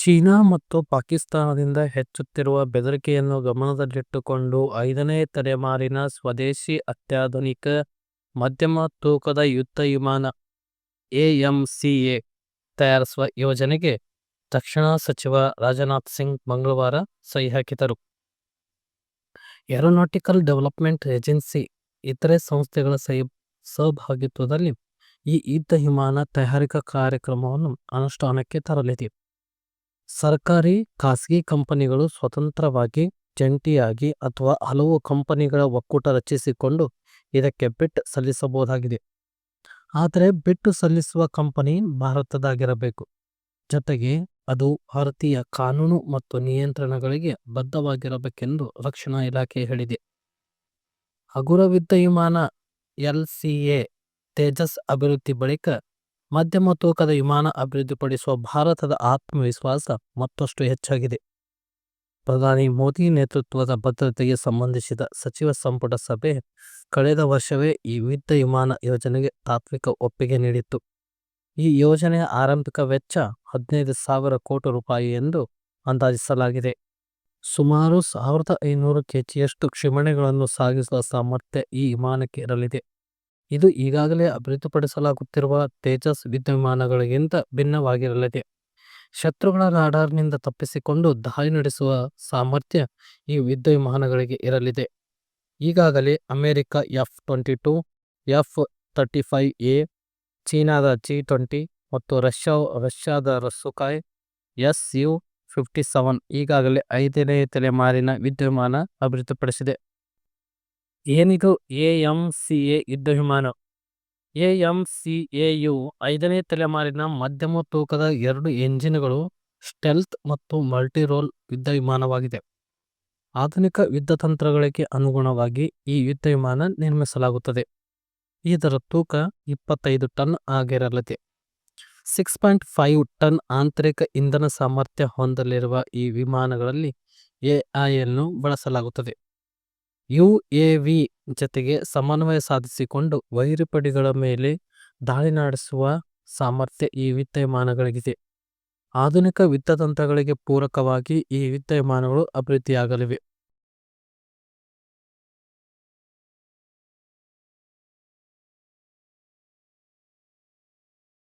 China ಮತ್ತು ಪಾಕಿಸ್ತಾನದಿಂದ ಹೆಚ್ಚುತ್ತಿರುವ ಬೆದರಿಕೆಯನ್ನು ಗಮನದಲ್ಲಿಟ್ಟುಕೊಂಡು ಐದನೇ ತಲೆಮಾರಿನ ಸ್ವದೇಶಿ ಅತ್ಯಾಧುನಿಕ ಮಧ್ಯಮ ತೂಕದ ಯುದ್ಧ ವಿಮಾನ ಎಎಂಸಿಎ ತಯಾರಿಸುವ ಯೋಜನೆಗೆ ರಕ್ಷಣಾ ಸಚಿವ ರಾಜನಾಥ್ ಸಿಂಗ್ ಮಂಗಳವಾರ ಸಹಿ ಹಾಕಿದರು. ಏರೋನಾಟಿಕಲ್ ಡೆವಲಪ್ಮೆಂಟ್ ಏಜೆನ್ಸಿ ಇತರೆ ಸಂಸ್ಥೆಗಳ ಸಹಭಾಗಿತ್ವದಲ್ಲಿ ಈ ಯುದ್ಧ ವಿಮಾನ ತಯಾರಿಕಾ ಕಾರ್ಯಕ್ರಮವನ್ನು ಅನುಷ್ಠಾನಕ್ಕೆ ತರಲಿದೆ. ಸರ್ಕಾರಿ, ಖಾಸಗಿ ಕಂಪನಿಗಳು ಸ್ವತಂತ್ರವಾಗಿ, ಜಂಟಿಯಾಗಿ ಅಥವಾ ಹಲವು ಕಂಪನಿಗಳ ಒಕ್ಕೂಟ ರಚಿಸಿಕೊಂಡು ಇದಕ್ಕೆ ಬಿಟ್ ಸಲ್ಲಿಸಬಹುದಾಗಿದೆ. ಆದರೆ ಬಿಟ್ಟು ಸಲ್ಲಿಸುವ ಕಂಪನಿ ಭಾರತದಾಗಿರಬೇಕು ಜೊತೆಗೆ ಅದು ಭಾರತೀಯ ಕಾನೂನು ಮತ್ತು ನಿಯಂತ್ರಣಗಳಿಗೆ ಬದ್ಧವಾಗಿರಬೇಕೆಂದು ರಕ್ಷಣಾ ಇಲಾಖೆ ಹೇಳಿದೆ. ಹಗುರ ಯುದ್ಧ ವಿಮಾನ ಎಲ್-ಸಿ-ಎ ತೇಜಸ್ ಅಭಿವೃದ್ಧಿ ಬಳಿಕ ಮಧ್ಯಮ ತೂಕದ ವಿಮಾನ ಅಭಿವೃದ್ಧಿಪಡಿಸುವ ಭಾರತದ ಆತ್ಮವಿಶ್ವಾಸ ಮತ್ತಷ್ಟು ಹೆಚ್ಚಾಗಿದೆ. ಪ್ರಧಾನಿ ಮೋದಿ ನೇತೃತ್ವದ ಭದ್ರತೆಗೆ ಸಂಬಂಧಿಸಿದ ಸಚಿವ ಸಂಪುಟ ಸಭೆ ಕಳೆದ ವರ್ಷವೇ ಈ ಯುದ್ಧ ವಿಮಾನ ಯೋಜನೆಗೆ ತಾತ್ವಿಕ ಒಪ್ಪಿಗೆ ನೀಡಿತ್ತು. ಈ ಯೋಜನೆಯ ಆರಂಭಿಕ ವೆಚ್ಚ ಹದಿನೈದು ಸಾವಿರ ಕೋಟಿ ರೂಪಾಯಿ ಎಂದು ಅಂದಾಜಿಸಲಾಗಿದೆ. ಸುಮಾರು ಸಾವಿರದ ಐನೂರು ಕೆಜಿಯಷ್ಟು ಕ್ಷಿಮಣೆಗಳನ್ನು ಸಾಗಿಸುವ ಸಾಮರ್ಥ್ಯ ಈ ವಿಮಾನಕ್ಕೆ ಇರಲಿದೆ. ಇದು ಈಗಾಗಲೇ ಅಭಿವೃದ್ಧಿಪಡಿಸಲಾಗುತ್ತಿರುವ ತೇಜಸ್ ವಿದ್ಯಮಾನಗಳಿಗಿಂತ ಭಿನ್ನವಾಗಿರಲಿದೆ. ಶತ್ರುಗಳ ರಾಡಾರ್ನಿಂದ ತಪ್ಪಿಸಿಕೊಂಡು ದಾಳಿ ನಡೆಸುವ ಸಾಮರ್ಥ್ಯ ಈ ಯುದ್ಧವಿಮಾನಗಳಿಗೆ ಇರಲಿದೆ. ಈಗಾಗಲೇ America F twenty two F thirty five A, ಚೀನಾದ ಜಿ-ಟ್ವೆಂಟಿ ಮತ್ತು ರಷ್ಯಾದ ರಸುಕಾಯ್ ಎಸ್-ಯು-ಫಿಫ್ಟಿ ಸೆವೆನ್ ಈಗಾಗಲೇ ಐದನೇ ತಲೆಮಾರಿನ ಯುದ್ಧವಿಮಾನ ಅಭಿವೃದ್ಧಿಪಡಿಸಿದೆ. ಏನಿದು ಎ ಎಂ ಸಿ ಎ ಯುದ್ಧ ವಿಮಾನ ಎ ಎಂ ಸಿ ಎ ಯು ಐದನೇ ತಲೆಮಾರಿನ ಮಧ್ಯಮ ತೂಕದ ಎರಡು ಎಂಜಿನ್ಗಳು ಸ್ಟೆಲ್ತ್ ಮತ್ತು ಮಲ್ಟಿ-ರೋಲ್ ಯುದ್ಧವಿಮಾನವಾಗಿದೆ. ಆಧುನಿಕ ಯುದ್ಧ ತಂತ್ರಗಳಿಗೆ ಅನುಗುಣವಾಗಿ ಈ ಯುದ್ಧ ವಿಮಾನ ನಿರ್ಮಿಸಲಾಗುತ್ತದೆ. ಇದರ ತೂಕ ಇಪ್ಪತ್ತೈದು ಟನ್ ಆಗಿರಲಿದೆ. ಸಿಕ್ಸ್ ಪಾಯಿಂಟ್ ಫೈವ್ ಟನ್ ಆಂತರಿಕ ಇಂಧನ ಸಾಮರ್ಥ್ಯ ಹೊಂದಲಿರುವ ಈ ವಿಮಾನಗಳಲ್ಲಿ ಎಐಯನ್ನು ಬಳಸಲಾಗುತ್ತದೆ. ಯುಎವಿ ಜತೆಗೆ ಸಮನ್ವಯ ಸಾಧಿಸಿಕೊಂಡು ವೈರಿಪಡಿಗಳ ಮೇಲೆ ದಾಳಿ ನಡೆಸುವ ಸಾಮರ್ಥ್ಯ ಈ ವಿದ್ಯಮಾನಗಳಿಗಿದೆ ಆಧುನಿಕ ಯುದ್ಧತಂತ್ರಗಳಿಗೆ ಪೂರಕವಾಗಿ ಈ ವಿದ್ಯಮಾನಗಳು ಅಭಿವೃದ್ಧಿಯಾಗಲಿವೆ.